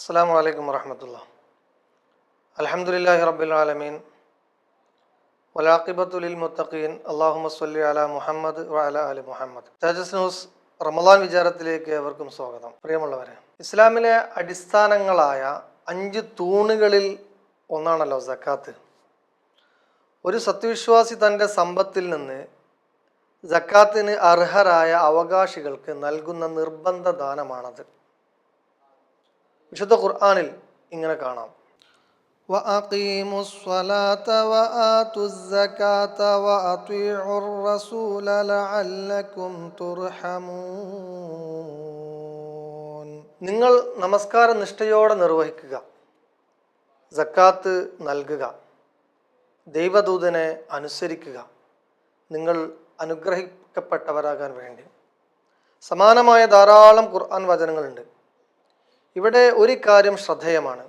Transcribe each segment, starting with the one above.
അസ്സാം വലൈക്കും വറഹമത്തുള്ള അലഹമുല്ലാഹി റബ്ബുലാലമീൻ വലാഖിബത്തുലിൽ മുത്തഖീൻ. അള്ളാഹുമ സ്വല്ലി അല മുഹമ്മദ് വഅല അലി മുഹമ്മദ്. തേജസ് ന്യൂസ് റമദാൻ വിചാരത്തിലേക്ക് ഏവർക്കും സ്വാഗതം. പ്രിയമുള്ളവരെ ഇസ്ലാമിലെ അടിസ്ഥാനങ്ങളായ അഞ്ച് തൂണുകളിൽ ഒന്നാണല്ലോ സക്കാത്ത്. ഒരു സത്യവിശ്വാസി തന്റെ സമ്പത്തിൽ നിന്ന് ജക്കാത്തിന് അർഹരായ അവകാശികൾക്ക് നൽകുന്ന നിർബന്ധ ദാനമാണത് വിശുദ്ധ ഖുർആനിൽ ഇങ്ങനെ കാണാം وأقيموا الصلاة وآتوا الزكاة وأطيعوا الرسول لعلكم ترحمون നിങ്ങൾ നമസ്കാര നിഷ്ഠയോടെ നിർവഹിക്കുക സക്കാത്ത് നൽകുക ദൈവദൂതനെ അനുസരിക്കുക നിങ്ങൾ അനുഗ്രഹിക്കപ്പെട്ടവരാകാൻ വേണ്ടി സമാനമായ ധാരാളം ഖുർആൻ വചനങ്ങളുണ്ട് ഇവിടെ ഒരു കാര്യം ശ്രദ്ധേയമാണ്.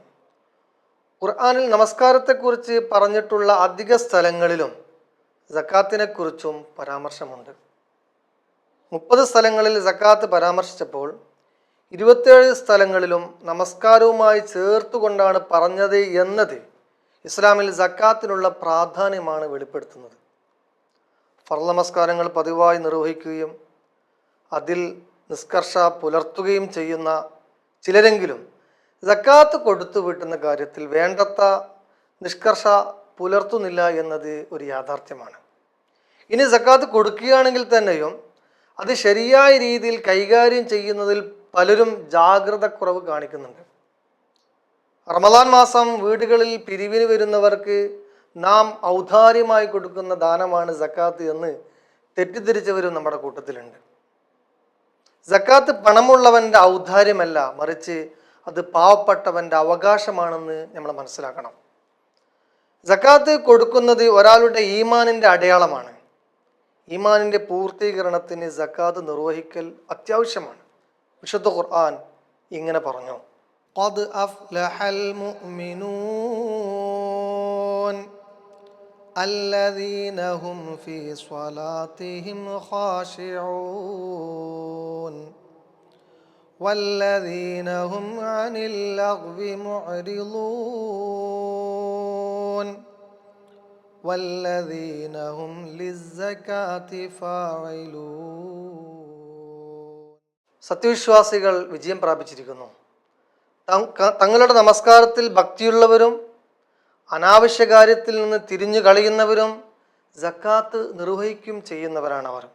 ഖുർആാനിൽ നമസ്കാരത്തെക്കുറിച്ച് പറഞ്ഞിട്ടുള്ള അധിക സ്ഥലങ്ങളിലും സക്കാത്തിനെക്കുറിച്ചും പരാമർശമുണ്ട്. മുപ്പത് സ്ഥലങ്ങളിൽ സക്കാത്ത് പരാമർശിച്ചപ്പോൾ ഇരുപത്തേഴ് സ്ഥലങ്ങളിലും നമസ്കാരവുമായി ചേർത്തുകൊണ്ടാണ് പറഞ്ഞത് എന്നത് ഇസ്ലാമിൽ സക്കാത്തിനുള്ള പ്രാധാന്യമാണ് വെളിപ്പെടുത്തുന്നത്. ഫർള നമസ്കാരങ്ങൾ പതിവായി നിർവഹിക്കുകയും അതിൽ നിഷ്കർഷ പുലർത്തുകയും ചെയ്യുന്ന ചിലരെങ്കിലും ജക്കാത്ത് കൊടുത്തു വീട്ടുന്ന കാര്യത്തിൽ വേണ്ടത്ത നിഷ്കർഷ പുലർത്തുന്നില്ല എന്നത് ഒരു യാഥാർത്ഥ്യമാണ്. ഇനി ജക്കാത്ത് കൊടുക്കുകയാണെങ്കിൽ തന്നെയും അത് ശരിയായ രീതിയിൽ കൈകാര്യം ചെയ്യുന്നതിൽ പലരും ജാഗ്രത കുറവ് കാണിക്കുന്നുണ്ട്. റമദാൻ മാസം വീടുകളിൽ പിരിവിന് വരുന്നവർക്ക് നാം ഔദാര്യമായി കൊടുക്കുന്ന ദാനമാണ് ജക്കാത്ത് എന്ന് തെറ്റിദ്ധരിച്ചവരും നമ്മുടെ കൂട്ടത്തിലുണ്ട്. സക്കാത്ത് പണമുള്ളവൻ്റെ ഔദാര്യമല്ല മറിച്ച് അത് പാവപ്പെട്ടവൻ്റെ അവകാശമാണെന്ന് നമ്മൾ മനസ്സിലാക്കണം സക്കാത്ത് കൊടുക്കുന്നത് ഒരാളുടെ ഈമാനിൻ്റെ അടയാളമാണ് ഈമാനിൻ്റെ പൂർത്തീകരണത്തിന് സക്കാത്ത് നിർവഹിക്കൽ അത്യാവശ്യമാണ് വിശുദ്ധ ഖുർആൻ ഇങ്ങനെ പറഞ്ഞു قد أفلح المؤمنون الذين هم في صلاتهم خاشعون والذين هم عن اللغو معرضون والذين هم للزكاة فاعلون സത്യവിശ്വാസികൾ വിജയം പ്രാപിച്ചിരിക്കുന്നു തങ്- തങ്ങളുടെ നമസ്കാരത്തിൽ ഭക്തിയുള്ളവരും അനാവശ്യ കാര്യത്തിൽ നിന്ന് തിരിഞ്ഞു കളയുന്നവരും ജക്കാത്ത് നിർവഹിക്കും ചെയ്യുന്നവരാണ് അവർ.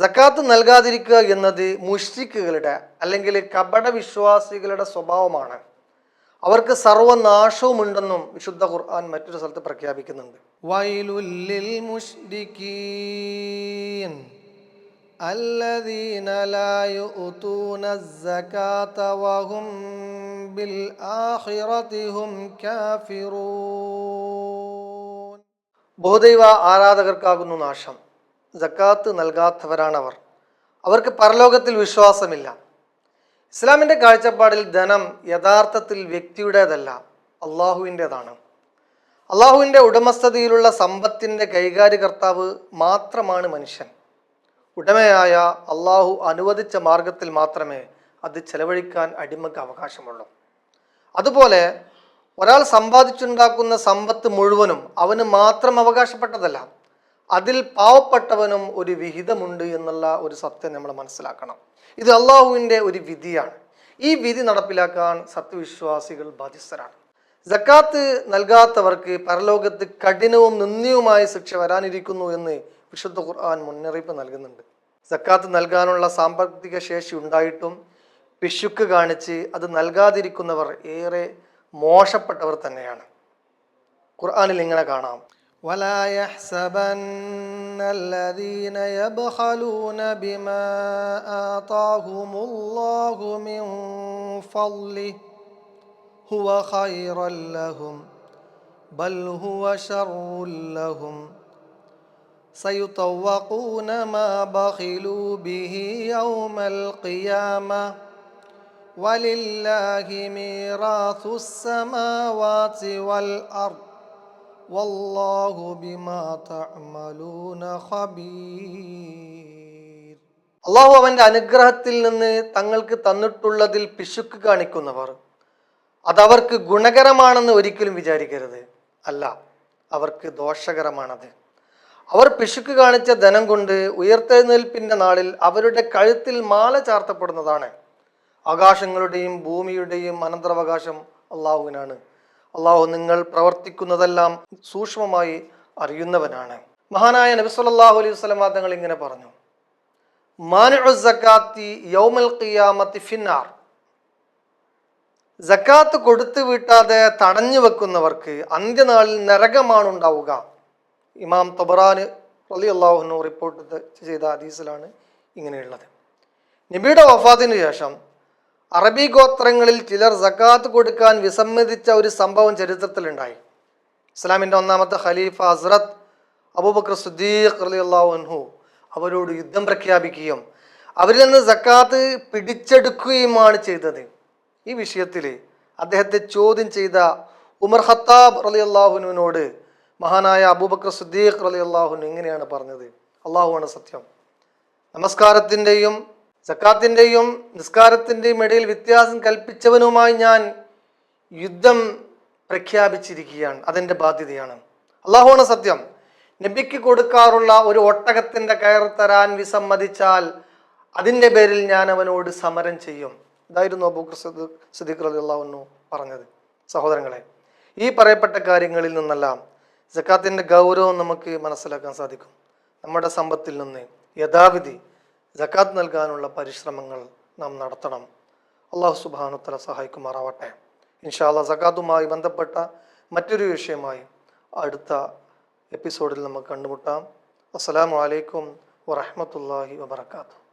ജക്കാത്ത് നൽകാതിരിക്കുക എന്നത് മുഷ്രിക്കുകളുടെ അല്ലെങ്കിൽ കപട വിശ്വാസികളുടെ സ്വഭാവമാണ്. അവർക്ക് സർവനാശവുമുണ്ടെന്നും വിശുദ്ധ ഖുർആൻ മറ്റൊരു സ്ഥലത്ത് പ്രഖ്യാപിക്കുന്നുണ്ട്. വയലുല്ലിൽ മുഷ്രിക്കീൻ الذين لا يؤتون الزكاة وهم بالآخرة هم كافرون ബഹുദൈവ ആരാധകർക്കാകുന്നു നാശം ജക്കാത്ത് നൽകാത്തവരാണവർ അവർക്ക് പരലോകത്തിൽ വിശ്വാസമില്ല ഇസ്ലാമിൻ്റെ കാഴ്ചപ്പാടിൽ ധനം യഥാർത്ഥത്തിൽ വ്യക്തിയുടേതല്ല അള്ളാഹുവിൻ്റെതാണ് അള്ളാഹുവിൻ്റെ ഉടമസ്ഥതയിലുള്ള സമ്പത്തിൻ്റെ കൈകാര്യകർത്താവ് മാത്രമാണ് മനുഷ്യൻ ഉടമയായ അള്ളാഹു അനുവദിച്ച മാർഗത്തിൽ മാത്രമേ അത് ചെലവഴിക്കാൻ അടിമക്ക് അവകാശമുള്ളൂ. അതുപോലെ ഒരാൾ സമ്പാദിച്ചുണ്ടാക്കുന്ന സമ്പത്ത് മുഴുവനും അവന് മാത്രം അവകാശപ്പെട്ടതല്ല അതിൽ പാവപ്പെട്ടവനും ഒരു വിഹിതമുണ്ട് എന്നുള്ള ഒരു സത്യം നമ്മൾ മനസ്സിലാക്കണം. ഇത് അള്ളാഹുവിന്റെ ഒരു വിധിയാണ്. ഈ വിധി നടപ്പിലാക്കാൻ സത്യവിശ്വാസികൾ ബാധ്യസ്ഥരാണ്. ജക്കാത്ത് നൽകാത്തവർക്ക് പരലോകത്ത് കഠിനവും നിന്ദിയുമായ ശിക്ഷ വരാനിരിക്കുന്നു എന്ന് വിശുദ്ധ ഖുർആൻ മുന്നറിയിപ്പ് നൽകുന്നുണ്ട് ജക്കാത്ത് നൽകാനുള്ള സാമ്പത്തിക ശേഷി ഉണ്ടായിട്ടും പിശുക്ക് കാണിച്ച് അത് നൽകാതിരിക്കുന്നവർ ഏറെ മോശപ്പെട്ടവർ തന്നെയാണ് ഖുർആനിൽ ഇങ്ങനെ കാണാം ولا يحسبن الذين يبخلون بما آتاهم الله من فضله هو خيرا لهم بل هو شر لهم سيطوقون ما بخلوا به يوم القيامة ولله ميراث السماوات والأرض والله بما تعملون خبير അള്ളാഹു അവൻ്റെ അനുഗ്രഹത്തിൽ നിന്ന് തങ്ങൾക്ക് തന്നിട്ടുള്ളതിൽ പിശുക്ക് കാണിക്കുന്നവർ അതവർക്ക് ഗുണകരമാണെന്ന് ഒരിക്കലും വിചാരിക്കരുത് അല്ല അവർക്ക് ദോഷകരമാണത് അവർ പിശുക്ക് കാണിച്ച ധനം കൊണ്ട് ഉയർത്തെഴുന്നേൽപ്പിന്റെ നാളിൽ അവരുടെ കഴുത്തിൽ മാല ചാർത്തപ്പെടുന്നതാണ്. ആകാശങ്ങളുടെയും ഭൂമിയുടെയും അനന്തരാവകാശം അള്ളാഹുവിനാണ്. അള്ളാഹു നിങ്ങൾ പ്രവർത്തിക്കുന്നതെല്ലാം സൂക്ഷ്മമായി അറിയുന്നവനാണ്. മഹാനായ നബി സല്ലല്ലാഹു അലൈഹി വസല്ലം തങ്ങൾ ഇങ്ങനെ പറഞ്ഞു. മാനുഉ യൗമൽ ഖിയാമത്തി ഫിന്നാർ. സക്കാത്ത് കൊടുത്തു വീട്ടാതെ തടഞ്ഞു വെക്കുന്നവർക്ക് അന്ത്യനാളിൽ നരകമാണ് ഉണ്ടാവുക ഇമാം തബറാന് അലി അള്ളാഹുനു റിപ്പോർട്ട് ചെയ്ത ഹദീസിലാണ് ഇങ്ങനെയുള്ളത്. നബിയുടെ വഫാത്തിന് ശേഷം അറബി ഗോത്രങ്ങളിൽ ചിലർ സക്കാത്ത് കൊടുക്കാൻ വിസമ്മതിച്ച ഒരു സംഭവം ചരിത്രത്തിലുണ്ടായി. ഇസ്ലാമിന്റെ ഒന്നാമത്തെ ഖലീഫ ഹസ്രത്ത് അബൂബക്കർ സുദ്ദീഖ് അലി അള്ളാഹുൻഹു അവരോട് യുദ്ധം പ്രഖ്യാപിക്കുകയും അവരിൽ നിന്ന് സക്കാത്ത് പിടിച്ചെടുക്കുകയുമാണ് ചെയ്തത്. ഈ വിഷയത്തിൽ അദ്ദേഹത്തെ ചോദ്യം ചെയ്ത ഉമർ ഖത്താബ് അലി അള്ളാഹുനുവിനോട് മഹാനായ അബൂബക്കർ സുദ്ദീഖ് അലി അള്ളാഹുൻ ഇങ്ങനെയാണ് പറഞ്ഞത്. അള്ളാഹുവാണ് സത്യം. നമസ്കാരത്തിന്റെയും സക്കാത്തിന്റെയും നിസ്കാരത്തിന്റെയും ഇടയിൽ വ്യത്യാസം കൽപ്പിച്ചവനുമായി ഞാൻ യുദ്ധം പ്രഖ്യാപിച്ചിരിക്കുകയാണ്. അതെന്റെ ബാധ്യതയാണ്. അള്ളാഹുവാണ് സത്യം. നബിക്ക് കൊടുക്കാറുള്ള ഒരു ഒട്ടകത്തിന്റെ കയർ തരാൻ വിസമ്മതിച്ചാൽ അതിന്റെ പേരിൽ ഞാൻ അവനോട് സമരം ചെയ്യും. ഇതായിരുന്നു അബൂക്കർ സിദ്ദീഖ് റലി അള്ളാഹുന്നു പറഞ്ഞത്. സഹോദരങ്ങളെ ഈ പറയപ്പെട്ട കാര്യങ്ങളിൽ നിന്നെല്ലാം സക്കാത്തിന്റെ ഗൗരവം നമുക്ക് മനസ്സിലാക്കാൻ സാധിക്കും. നമ്മുടെ സമ്പത്തിൽ നിന്ന് യഥാവിധി ജക്കാത്ത് നൽകാനുള്ള പരിശ്രമങ്ങൾ നാം നടത്തണം. അള്ളാഹു സുബാനുത്തല സഹായിക്കുമാറാവട്ടെ. ഇൻഷാല്ല സക്കാത്തുമായി ബന്ധപ്പെട്ട മറ്റൊരു വിഷയമായി അടുത്ത എപ്പിസോഡിൽ നമുക്ക് കണ്ടുമുട്ടാം. അസ്സലാമു അലൈക്കും വറഹമത്തല്ലാഹി വബർക്കാത്തു